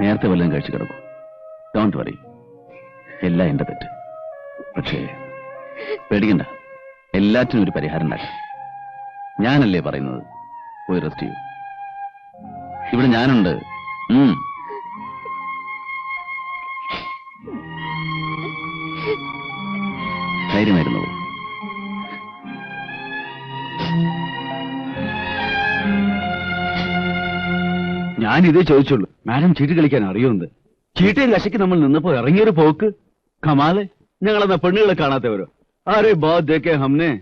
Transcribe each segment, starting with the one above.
നേരത്തെ വല്ലതും കഴിച്ചു കിടക്കും. ഡോണ്ട് വറി എല്ലാം എന്റെ തെറ്റ്. പക്ഷേ പേടിക്കണ്ട. എല്ലാറ്റിനും ഒരു പരിഹാരം ഉണ്ടാക്കാം ഞാനല്ലേ പറയുന്നത്? പോയി റെസ്റ്റ് ചെയ്യൂ. ഇവിടെ ഞാനുണ്ട്. ഉം. ഇതേ ചോദിച്ചുള്ളൂ. മാഡം ചീട്ട് കളിക്കാൻ അറിയുമെന്ന്. ചീട്ടയും കശയ്ക്ക് നമ്മൾ നിന്നപ്പോ ഇറങ്ങിയൊരു പോക്ക്. കമാൽ ഞങ്ങളെന്നാ പെണ്ണുകളെ കാണാത്തവരോ? ആരെ ബാ ദേക്കെ ഹംനെ?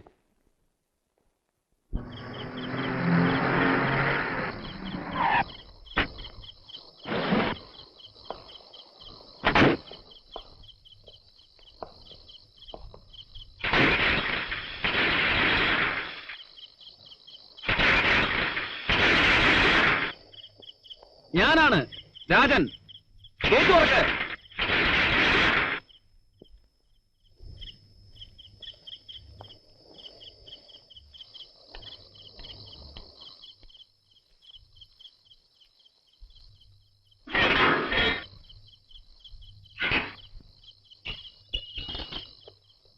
ഞാനാണ് രാജൻ.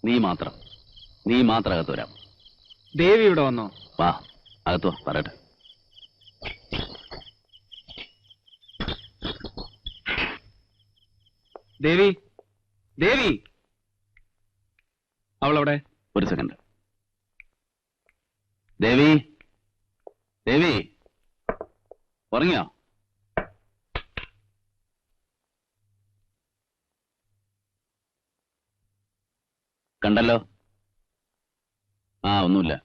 നീ മാത്രം. നീ മാത്രം അകത്ത് വരാം. ദേവി ഇവിടെ വന്നോ? വാ അകത്ത് വാ പറയട്ടെ. ദേവി ദേവി. അവളവിടെ. ഒരു സെക്കൻഡ് ദേവി ദേവി. ഉറങ്ങിയോ? കണ്ടല്ലോ? ആ ഒന്നുമില്ല.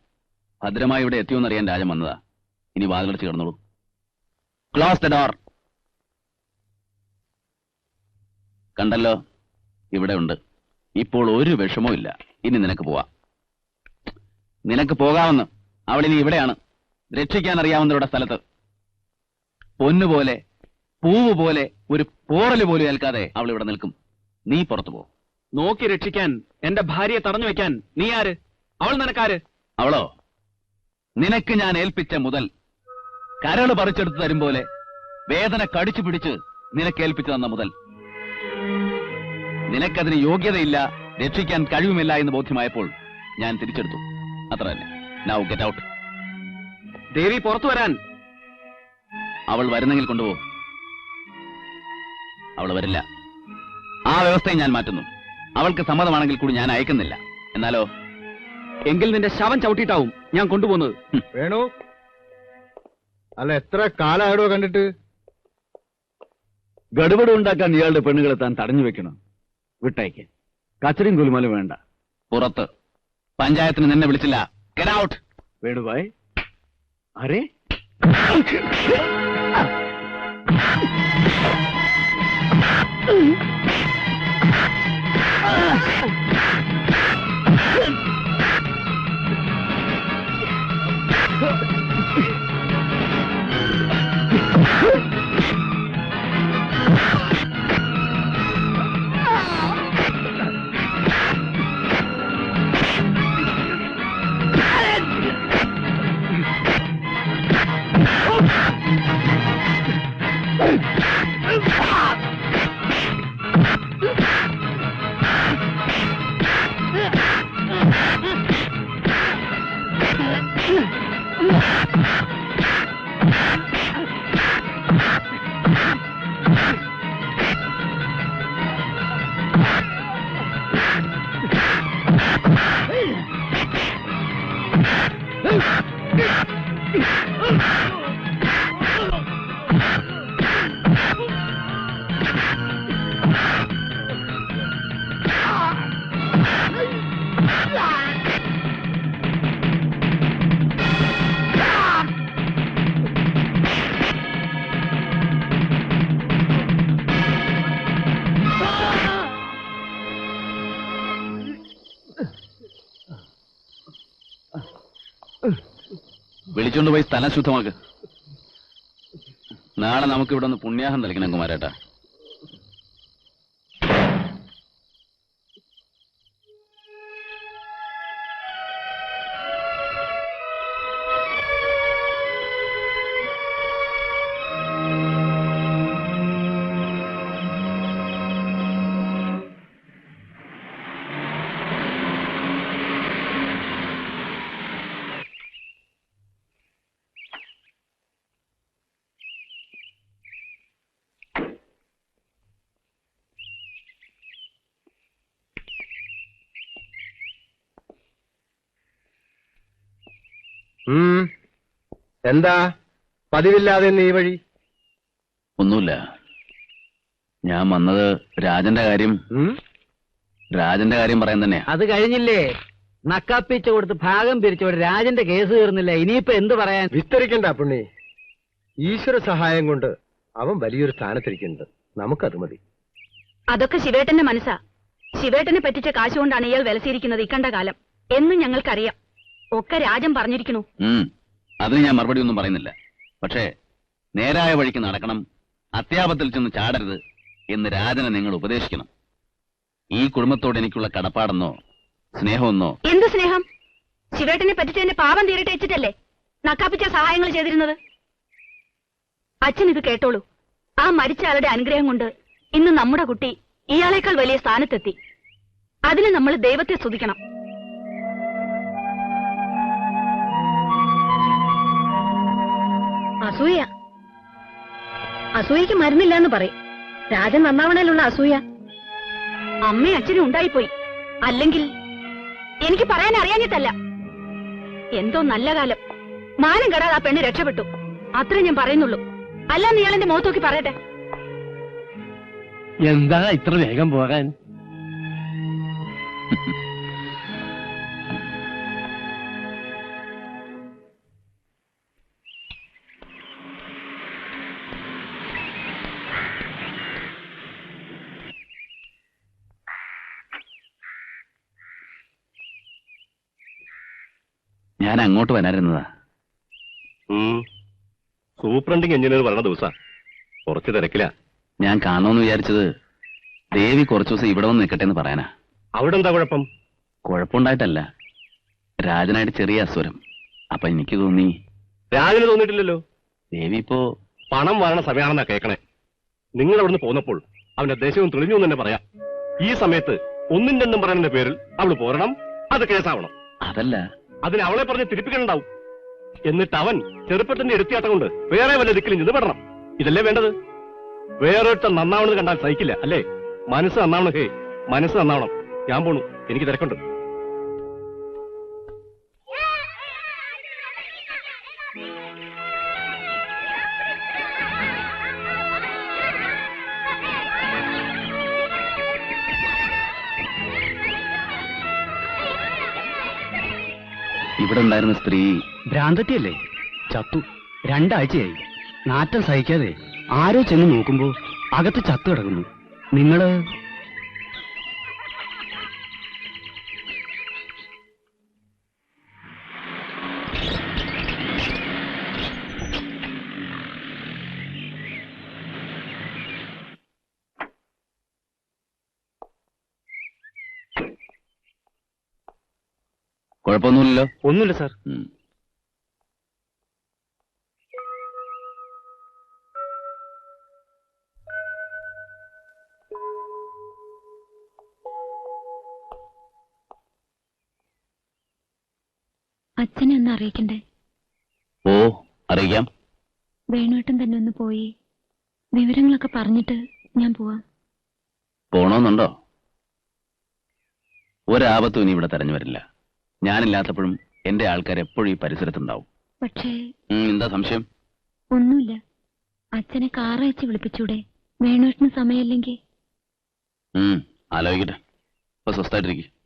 ഭദ്രമായി ഇവിടെ എത്തിയോന്നറിയാൻ രാജൻ വന്നതാ. ഇനി വാതിലടച്ച് കിടന്നോളൂ. ക്ലോസ് ദ ഡോർ കണ്ടല്ലോ? ഇവിടെ ഉണ്ട്. ഇപ്പോൾ ഒരു വിഷമവും ഇല്ല. ഇനി നിനക്ക് പോവാം. നിനക്ക് പോകാമെന്ന് അവളിനി ഇവിടെയാണ്. രക്ഷിക്കാൻ അറിയാവുന്നവരുടെ സ്ഥലത്ത് പൊന്നുപോലെ പൂവ് പോലെ ഒരു പോറൽ പോലും ഏൽക്കാതെ അവൾ ഇവിടെ നിൽക്കും. നീ പുറത്തു പോ. നോക്കി രക്ഷിക്കാൻ എന്റെ ഭാര്യയെ തടഞ്ഞു വെക്കാൻ നീ ആര്? അവൾ നിനക്കാര്? അവളോ? നിനക്ക് ഞാൻ ഏൽപ്പിച്ച മുതൽ കരൾ പറിച്ചെടുത്ത് തരും പോലെ വേദന കടിച്ചു പിടിച്ച് നിനക്ക് ഏൽപ്പിച്ചു തന്ന മുതൽ നിനക്കതിന് യോഗ്യതയില്ല രക്ഷിക്കാൻ കഴിയുമില്ല എന്ന് ബോധ്യമായപ്പോൾ ഞാൻ തിരിച്ചെടുത്തു. അത്ര തന്നെ. നൗ ഗെറ്റ് ഔട്ട് ദേവി പുറത്തു വരാൻ. അവൾ വരുന്നെങ്കിൽ കൊണ്ടുപോകും അവൾ വരില്ല. ആ വ്യവസ്ഥയും ഞാൻ മാറ്റുന്നു. അവൾക്ക് സമ്മതമാണെങ്കിൽ കൂടി ഞാൻ അയക്കുന്നില്ല. എന്നാലോ? എങ്കിൽ നിന്റെ ശവം ചവിട്ടിയിട്ടാവും ഞാൻ കൊണ്ടുപോകുന്നത്. വേണു. അല്ല എത്ര കാലാടോ കണ്ടിട്ട്? ഗഡുബഡ് ഉണ്ടാക്കാൻ ഇയാളുടെ പെണ്ണുകളെ താൻ തടഞ്ഞു വെക്കണം. വിട്ടയക്ക്. കച്ചറിയും കുലുമാലും വേണ്ട. പുറത്ത്. പഞ്ചായത്തിന് നിന്നെ വിളിച്ചില്ല. ഗെറ്റ് ഔട്ട് വേണുഭായ് അരേ വിളിച്ചോണ്ട് പോയി സ്ഥലം ശുദ്ധമാക്ക്. നാളെ നമുക്ക് ഇവിടെ ഒന്ന് പുണ്യാഹം നൽകണം കുമാരേട്ടാ. എന്താ? പതിവില്ലാതെ നീ വഴി? ഒന്നുമില്ല. ഞാൻ വന്നത് രാജന്റെ കാര്യം. രാജന്റെ കാര്യം പറയാൻ തന്നെ അത് കഴിഞ്ഞില്ലേ? നക്കാപ്പിച്ച കൊടുത്ത് ഭാഗം പിരിച്ചോട് രാജന്റെ കേസ് തീർന്നില്ല. ഇനിയിപ്പോ എന്ത് പറയാൻ? വിസ്തരിക്കണ്ട പുണ്ണി. ഈശ്വര സഹായം കൊണ്ട് അവൻ വലിയൊരു സ്ഥാനത്തിരിക്കുന്നുണ്ട്. നമുക്കത് മതി. അതൊക്കെ ശിവേട്ടന്റെ മനസ്സാ. ശിവേട്ടനെ പറ്റിച്ച കാശുകൊണ്ടാണ് ഇയാൾ വിലസിയിരിക്കുന്നത് ഇക്കണ്ട കാലം. എന്ന് ഞങ്ങൾക്കറിയാം. ഒക്കെ രാജൻ പറഞ്ഞിരിക്കണു ഉം. അതിന് ഞാൻ മറുപടി ഒന്നും പറയുന്നില്ല. പക്ഷേ നേരായ വഴിക്ക് നടക്കണം അത്യാപത്തിൽ ചെന്ന് ചാടരുത് എന്ന് രാജനെ നിങ്ങൾ ഉപദേശിക്കണം. ഈ കുടുംബത്തോട് എനിക്കുള്ള കടപ്പാടെന്നോ സ്നേഹമെന്നോ? എന്ത് സ്നേഹം? ശിവേട്ടനെ പറ്റിച്ചതിന്റെ പാപം തീരട്ടെ വെച്ചിട്ടല്ലേ? നക്കാപ്പിച്ച സഹായങ്ങൾ ചെയ്തിരുന്നത്? അച്ഛൻ ഇത് കേട്ടോളൂ. ആ മരിച്ച ആളുടെ അനുഗ്രഹം കൊണ്ട് ഇന്ന് നമ്മുടെ കുട്ടി ഇയാളെക്കാൾ വലിയ സ്ഥാനത്തെത്തി. അതിന് നമ്മൾ ദൈവത്തെ സ്തുതിക്കണം. അസൂയ. അസൂയക്ക് മരുന്നില്ല എന്ന് പറയും. രാജൻ നന്നാവണേലുള്ള അസൂയ. അമ്മയും അച്ഛനും ഉണ്ടായിപ്പോയി. അല്ലെങ്കിൽ എനിക്ക് പറയാൻ അറിയാഞ്ഞിട്ടല്ല. എന്തോ നല്ല കാലം. മാനം കെടാതെ ആ പെണ്ണ് രക്ഷപ്പെട്ടു. അത്രേ ഞാൻ പറയുന്നുള്ളൂ. അല്ല നീ എന്റെ മുഖത്ത് നോക്കി പറയട്ടെ. എന്താ ഇത്ര വേഗം പോകാൻ? ഞാൻ അങ്ങോട്ട് വരാനിരുന്നതാ സൂപ്രണ്ടിങ് എഞ്ചിനീയർ പറഞ്ഞ ദിവസാ. കുറച്ച് തിരക്കില. ഞാൻ കാണണമെന്ന് വിചാരിച്ചത് ദേവി കുറച്ചു ദിവസം ഇവിടെ വന്ന് നിൽക്കട്ടെ എന്ന് പറയാനാ. അവിടെ എന്താ കുഴപ്പം? കുഴപ്പമുണ്ടായിട്ടല്ല. രാജനായിട്ട് ചെറിയ അസുരം അപ്പൊ എനിക്ക് തോന്നി രാജന് തോന്നിയിട്ടില്ലല്ലോ. ദേവി ഇപ്പോ പണം വരണ സമയമാണെന്നാ കേക്കണേ. നിങ്ങൾ അവിടുന്ന് പോന്നപ്പോൾ അവന്റെ ദേശവും തെളിഞ്ഞു എന്ന് തന്നെ പറയാം. ഈ സമയത്ത് ഒന്നും രണ്ടും പറയുന്നതിന്റെ പേരിൽ അവൾ പോരണം. അത് കേസാവണം. അതല്ല അതിന് അവളെ പറഞ്ഞ് തിരിപ്പിക്കണുണ്ടാവും എന്നിട്ട് അവൻ ചെറുപ്പത്തിന്റെ എടുത്തിയാട്ടം കൊണ്ട് വേറെ വല്ല ദിക്കിലും ചെന്ന് പെടണം ഇതല്ലേ വേണ്ടത് വേറൊരുത്തൻ നന്നാവണത് കണ്ടാൽ സഹിക്കില്ല അല്ലേ മനസ്സ് നന്നാവണം ഹേ മനസ്സ് നന്നാവണം ഞാൻ പോണു എനിക്ക് തിരക്കുണ്ട് ഇവിടെ ഉണ്ടായിരുന്ന സ്ത്രീ ഭ്രാന്തത്തിയല്ലേ ചത്തു. രണ്ടാഴ്ചയായി. നാറ്റം സഹിക്കാതെ ആരോ ചെന്ന് നോക്കുമ്പോ അകത്ത് ചത്തു കിടക്കുന്നു. നിങ്ങൾ കുഴപ്പമൊന്നുമില്ലല്ലോ. ഒന്നുമില്ല സാർ. അച്ഛനെ ഒന്ന് അറിയിക്കണ്ടേ? ഓ അറിയിക്കാം. വേണുവേട്ടൻ തന്നെ ഒന്ന് പോയി. വിവരങ്ങളൊക്കെ പറഞ്ഞിട്ട് ഞാൻ പോവാം. പോണോന്നുണ്ടോ? ഒരാപത്തും ഇനി ഇവിടെ തെരഞ്ഞു വരില്ല. ഞാനില്ലാത്തപ്പോഴും എന്റെ ആൾക്കാർ എപ്പോഴും ഈ പരിസരത്തുണ്ടാവും. പക്ഷേ എന്താ സംശയം? ഒന്നുമില്ല. അച്ഛനെ കാറയച്ച് വിളിപ്പിച്ചൂടെ. വേണുവേട്ടന് സമയമില്ലെങ്കിൽ. ആലോചിക്കട്ടെ. ഇപ്പൊ സ്വസ്ഥായിട്ടിരിക്കും.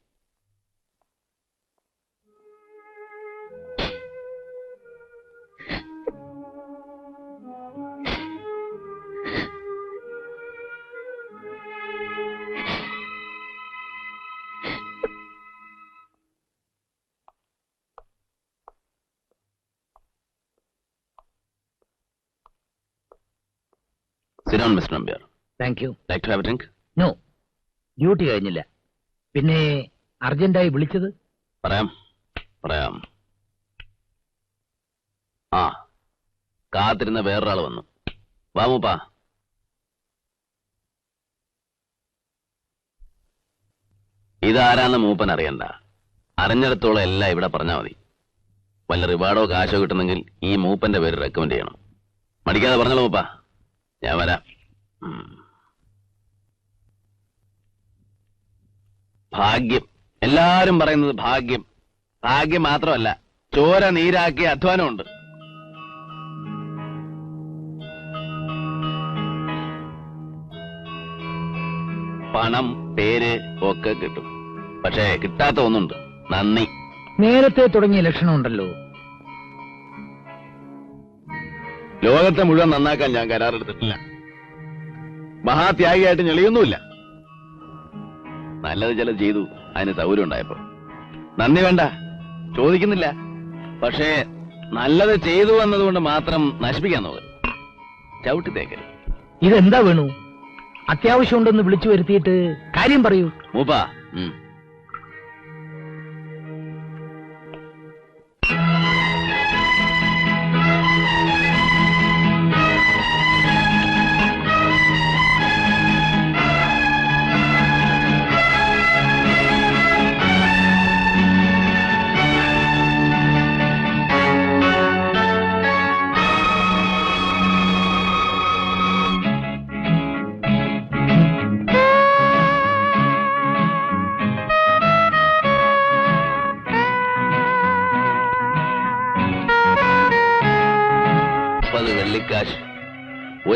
Xenon mister Nambiar thank you like to have drink no duty കഴിഞ്ഞില്ല. പിന്നെ അർജന്റായി വിളിച്ചത്? പറയാം. പറയാം. ആ കാത്തിരുന്ന വേറൊരാൾ വന്നു. വാ മൂപ്പാ. ഇതാരാന്ന് മൂപ്പൻ അറിയണ്ട. അറിഞ്ഞിടത്തോളം എല്ലാം ഇവിടെ പറഞ്ഞാൽ മതി. വല്ല റിവാർഡോ കാശോ കിട്ടുന്നെങ്കിൽ ഈ മൂപ്പന്റെ പേര് റെക്കമെൻഡ് ചെയ്യണം. മടിക്കാതെ പറഞ്ഞോളൂ മൂപ്പാ. ഞാൻ വരാം. ഭാഗ്യം. എല്ലാരും പറയുന്നത് ഭാഗ്യം. ഭാഗ്യം മാത്രമല്ല ചോര നീരാക്കിയ അധ്വാനമുണ്ട്. പണം പേര് ഒക്കെ കിട്ടും. പക്ഷേ കിട്ടാത്ത ഒന്നുണ്ട്. നന്ദി. നേരത്തെ തുടങ്ങിയ ലക്ഷണമുണ്ടല്ലോ. ലോകത്തെ മുഴുവൻ നന്നാക്കാൻ ഞാൻ കരാറെടുത്തിട്ടില്ല. മഹാത്യാഗിയായിട്ട് ഞെളിയൊന്നുമില്ല. നല്ലത് ചില ചെയ്തു അതിന് സൗകര്യം ഉണ്ടായപ്പോ. നന്ദി വേണ്ട ചോദിക്കുന്നില്ല. പക്ഷേ നല്ലത് ചെയ്തു എന്നതുകൊണ്ട് മാത്രം നശിപ്പിക്കാൻ നോക്കരുത് ചവിട്ടി തേക്കരുത്. ഇതെന്താ വേണു? അത്യാവശ്യം ഉണ്ടെന്ന് വിളിച്ചു വരുത്തിയിട്ട് കാര്യം പറയൂ. മൂപ്പാ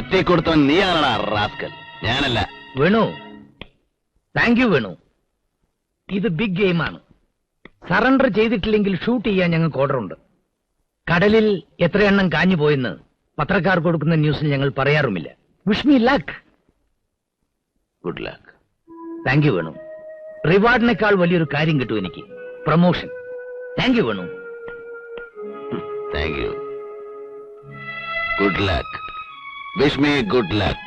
ഒറ്റ കൊടുത്തവൻ നീയാണടാ റാസ്കൽ. ഞാനല്ല. വേണു. Thank you Venu. ഇത് ബിഗ് ഗെയിമാണ് സറണ്ടർ ചെയ്തിട്ടില്ലെങ്കിൽ ഷൂട്ട് ചെയ്യാൻ ഞങ്ങൾക്ക് ഓർഡറുണ്ട് കടലിൽ എത്ര എണ്ണം കാഞ്ഞു പോയെന്ന് പത്രക്കാർ കൊടുക്കുന്ന ന്യൂസിൽ ഞങ്ങൾ പറയാറുമില്ല. Wish me luck good luck thank you Venu. റിവാർഡിനേക്കാൾ വലിയൊരു കാര്യം കിട്ടും എനിക്ക്. Promotion thank you Venu. Thank you good luck wish me good luck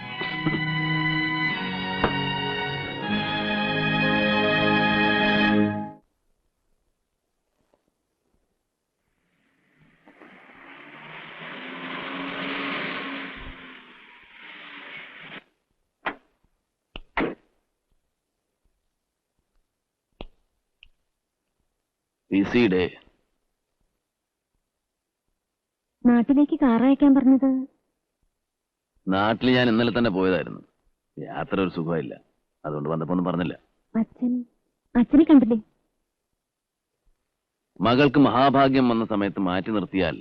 busy day നാട്ടിലേക്ക് കാർ അയക്കാൻ പറഞ്ഞത് നാട്ടിൽ ഞാൻ ഇന്നലെ തന്നെ പോയതായിരുന്നു. യാത്ര ഒരു സുഖമില്ല അതുകൊണ്ട് വന്നപ്പോ ഒന്നും പറഞ്ഞില്ല. അച്ഛൻ അച്ഛനെ കണ്ടില്ലേ? മകൾക്ക് മഹാഭാഗ്യം വന്ന സമയത്ത് മാറ്റി നിർത്തിയാൽ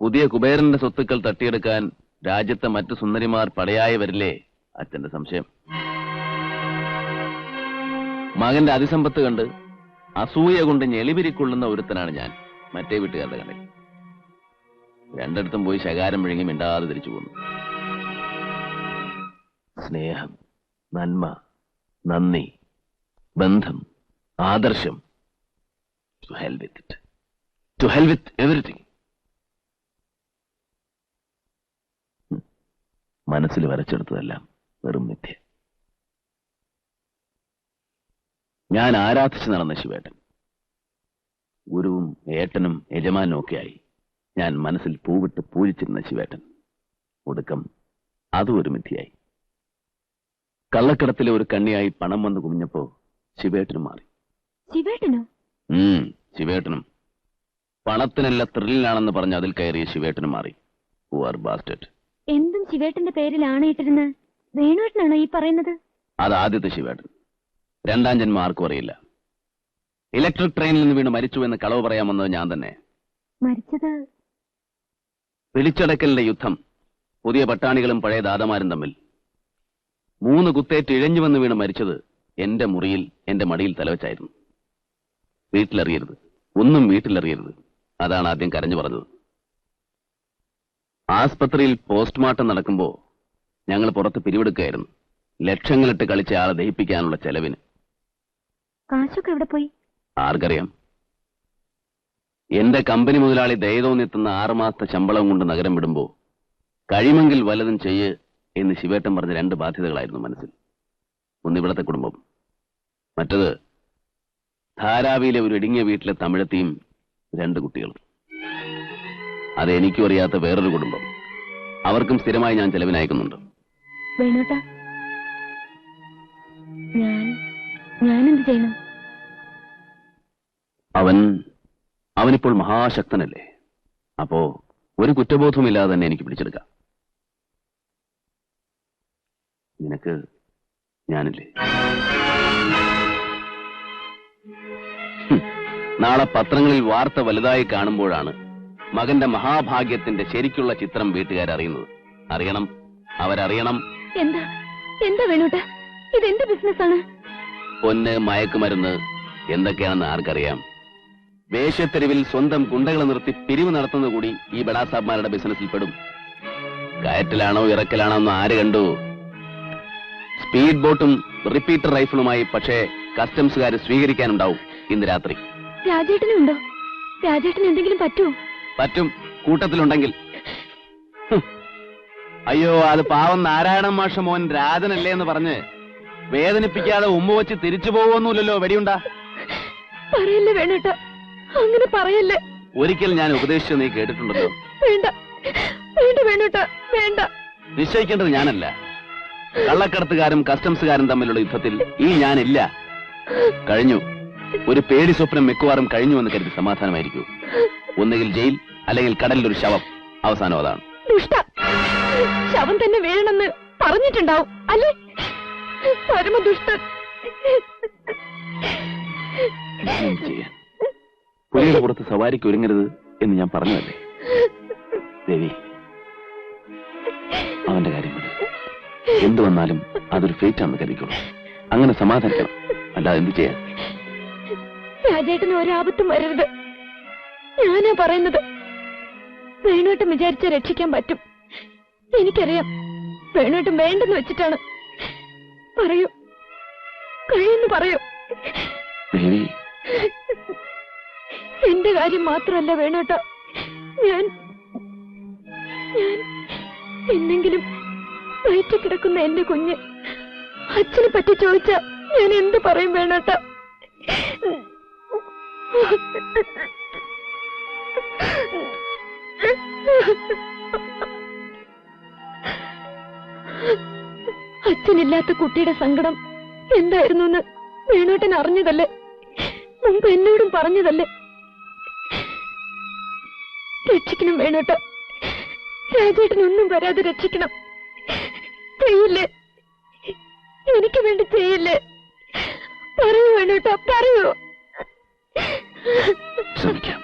പുതിയ കുബേരന്റെ സ്വത്തുക്കൾ തട്ടിയെടുക്കാൻ രാജ്യത്തെ മറ്റു സുന്ദരിമാർ പടയായി വരില്ലേ അച്ഛന്റെ സംശയം. മകന്റെ അതിസമ്പത്ത് കണ്ട് അസൂയ കൊണ്ട് ഞെളിപിരിക്കൊള്ളുന്ന ഒരുത്തനാണ് ഞാൻ. മറ്റേ വീട്ടുകാരുടെ കണ്ണിൽ രണ്ടിടത്തും പോയി ശകാരം വിഴുങ്ങി മിണ്ടാതെ തിരിച്ചു പോന്നു. സ്നേഹം നന്മ നന്ദി ബന്ധം ആദർശം. To hell with it to hell with everything മനസ്സിൽ വരച്ചെടുത്തതെല്ലാം വെറും മിഥ്യ. ഞാൻ ആരാധിച്ചു നടന്ന ശിവേട്ടൻ. ഗുരുവും ഏട്ടനും യജമാനും ഒക്കെയായി ഞാൻ മനസ്സിൽ പൂവിട്ട് പൂജിച്ചിരുന്ന ശിവേട്ടൻ. ഒടുക്കം അതും ഒരു മിഥ്യയായി. കള്ളക്കടത്തിലെ ഒരു കണ്ണിയായി പണം വന്ന് കുമിഞ്ഞപ്പോ ശിവേട്ടനും മാറി. ശിവേട്ടനോ? പണത്തിനല്ല ത്രില്ലിലാണെന്ന് പറഞ്ഞ് അതിൽ കയറിയ ശിവേട്ടനും മാറി. എന്തും ശിവേട്ടന്റെ പേരിൽ ആണയിട്ടിരുന്ന് വേണുവേട്ടനാണോ ഈ പറയുന്നത്? അത് ആദ്യത്തെ ശിവേട്ടൻ. രണ്ടാം ജന്മം ആർക്കും അറിയില്ല. ഇലക്ട്രിക് ട്രെയിനിൽ നിന്ന് വീണ് മരിച്ചു എന്ന് കളവ് പറയാമെന്നത് ഞാൻ തന്നെ. മരിച്ചത്? പിടിച്ചടക്കലിന്റെ യുദ്ധം. പുതിയ പട്ടാണികളും പഴയ ദാദമാരും തമ്മിൽ. മൂന്ന് കുത്തേറ്റ് ഇഴഞ്ഞു വന്ന് വീണ് മരിച്ചത് എന്റെ മുറിയിൽ എന്റെ മടിയിൽ തലവച്ചായിരുന്നു. വീട്ടിലറിയരുത്. ഒന്നും വീട്ടിലറിയരുത്. അതാണ് ആദ്യം കരഞ്ഞു പറഞ്ഞത്. ആസ്പത്രിയിൽ പോസ്റ്റ്മോർട്ടം നടക്കുമ്പോ ഞങ്ങൾ പുറത്ത് പിരിവെടുക്കുകയായിരുന്നു. ലക്ഷങ്ങളിട്ട് കളിച്ച ആളെ ദഹിപ്പിക്കാനുള്ള ചെലവിന്. കാശൊക്കെ എവിടെ പോയി? ആർക്കറിയാം. എന്റെ കമ്പനി മുതലാളി ദയതോന്നെത്തുന്ന ആറുമാസത്തെ ശമ്പളം കൊണ്ട് നഗരം വിടുമ്പോ കഴിയുമെങ്കിൽ വല്ലതും ചെയ്യ് എന്ന് ശിവേട്ടൻ പറഞ്ഞ രണ്ട് ബാധ്യതകളായിരുന്നു മനസ്സിൽ. ഒന്ന് ഇവിടത്തെ കുടുംബം. മറ്റത് ധാരാവിയിലെ ഒരു ഇടുങ്ങിയ വീട്ടിലെ തമിഴത്തെയും രണ്ട് കുട്ടികളും. അത് എനിക്കും അറിയാത്ത വേറൊരു കുടുംബം. അവർക്കും സ്ഥിരമായി ഞാൻ ചെലവിനയക്കുന്നുണ്ട് അവൻ അവനിപ്പോൾ മഹാശക്തനല്ലേ? അപ്പോ ഒരു കുറ്റബോധമില്ലാതെ തന്നെ എനിക്ക് പിടിച്ചെടുക്കാം. നിനക്ക് ഞാനില്ലേ? നാളെ പത്രങ്ങളിൽ വാർത്ത വലുതായി കാണുമ്പോഴാണ് മകന്റെ മഹാഭാഗ്യത്തിന്റെ ശരിക്കുള്ള ചിത്രം വീട്ടുകാർ അറിയുന്നത്. അറിയണം. അവരറിയണം. എന്താ? എന്താ വേണോട്ടാ? ഇതെന്ത് ബിസിനസ്സാണ്? പൊന്ന് മയക്കുമരുന്ന് എന്തൊക്കെയാണെന്ന് ആർക്കറിയാം. വേഷത്തെരുവിൽ സ്വന്തം ഗുണ്ടകളെ നിർത്തി പിരിവ് നടത്തുന്നത് കൂടി ഈ ബഡാസാബ്മാരുടെ ബിസിനസ്സിൽ പെടും. കയറ്റിലാണോ ഇറക്കലാണോ എന്ന് ആര് കണ്ടു? സ്പീഡ് ബോട്ടും റിപ്പീറ്റർ റൈഫിളുമായി പക്ഷേ കസ്റ്റംസുകാർ സ്വീകരിക്കാനുണ്ടാവും ഇന്ന് രാത്രി. രാജേട്ടനുണ്ടോ രാജേട്ടന് എന്തെങ്കിലും പറ്റുമോ? പറ്റും. കൂട്ടത്തിലുണ്ടെങ്കിൽ. അയ്യോ അത് പാവം നാരായണ മാഷ മോൻ രാജനല്ലേ എന്ന് പറഞ്ഞ് വേദനിപ്പിക്കാതെ ഉമ്മ വെച്ച് തിരിച്ചു പോവൊന്നുമില്ലല്ലോ വെടിയുണ്ടാ. പറയല്ലേ വേണോട്ടാ. അങ്ങനെ പറയല്ലേ. ഒരിക്കൽ ഞാൻ ഉപദേശിച്ചു നീ കേട്ടിട്ടുണ്ടല്ലോ. വേണ്ട. വേണ്ട വേണോട്ടാ. വേണ്ട. നിശ്ചയിക്കേണ്ടത് ഞാനല്ല. കള്ളക്കടത്തുകാരും കസ്റ്റംസുകാരും തമ്മിലുള്ള യുദ്ധത്തിൽ ഈ ഞാനില്ല. കഴിഞ്ഞു. ഒരു പേടി സ്വപ്നം മിക്കവാറും കഴിഞ്ഞു എന്ന് കരുതി സമാധാനമായിരിക്കൂ. ഒന്നുകിൽ ജയിൽ അല്ലെങ്കിൽ കടലിൽ ഒരു ശവം. അവസാനം അതാണ്. ദുഷ്ട ശവം തന്നെ വേണമെന്ന് പറഞ്ഞിട്ടുണ്ടാവും അല്ലേ? പരമദുഷ്ടൻ. പുലിയുടെ പുറത്ത് സവാരിക്ക് ഒരുങ്ങരുത് എന്ന് ഞാൻ പറഞ്ഞതല്ലേ? ദേവി അവന്റെ കാര്യം. എന്തു വന്നാലും അതൊരു ഫേറ്റ് ആണെന്ന് കരുതിക്കോളൂ. അങ്ങനെ സമാധാനിക്കണം. അല്ലാതെ എന്ത് ചെയ്യാൻ? രാജേട്ടന് ഒരാപത്തും വരരുത്. ഞാനാ പറയുന്നത്. വേണോട്ടം വിചാരിച്ച രക്ഷിക്കാൻ പറ്റും. എനിക്കറിയാം വേണോട്ടം വേണ്ടെന്ന് വെച്ചിട്ടാണ്. പറയൂ. കഴിയുന്നു പറയൂ. ദേവി. എന്റെ കാര്യം മാത്രമല്ല വേണോട്ട ഞാൻ ഞാൻ എന്നെങ്കിലും വയറ്റിൽ കിടക്കുന്ന എന്റെ കുഞ്ഞ് അച്ഛനെ പറ്റി ചോദിച്ച ഞാൻ എന്ത് പറയും വേണോട്ട? അച്ഛനില്ലാത്ത കുട്ടിയുടെ സങ്കടം എന്തായിരുന്നു എന്ന് വേണോട്ടൻ അറിഞ്ഞതല്ലേ? മുമ്പ് എന്നോടും പറഞ്ഞതല്ലേ? രക്ഷിക്കണം വേണോട്ട. രാജേട്ടനൊന്നും വരാതെ രക്ഷിക്കണം. ചെയ്യില്ല? എനിക്ക് വേണ്ടി ചെയ്യില്ല? പറയൂ വേണോട്ടോ പറയൂ. ശ്രമിക്കാം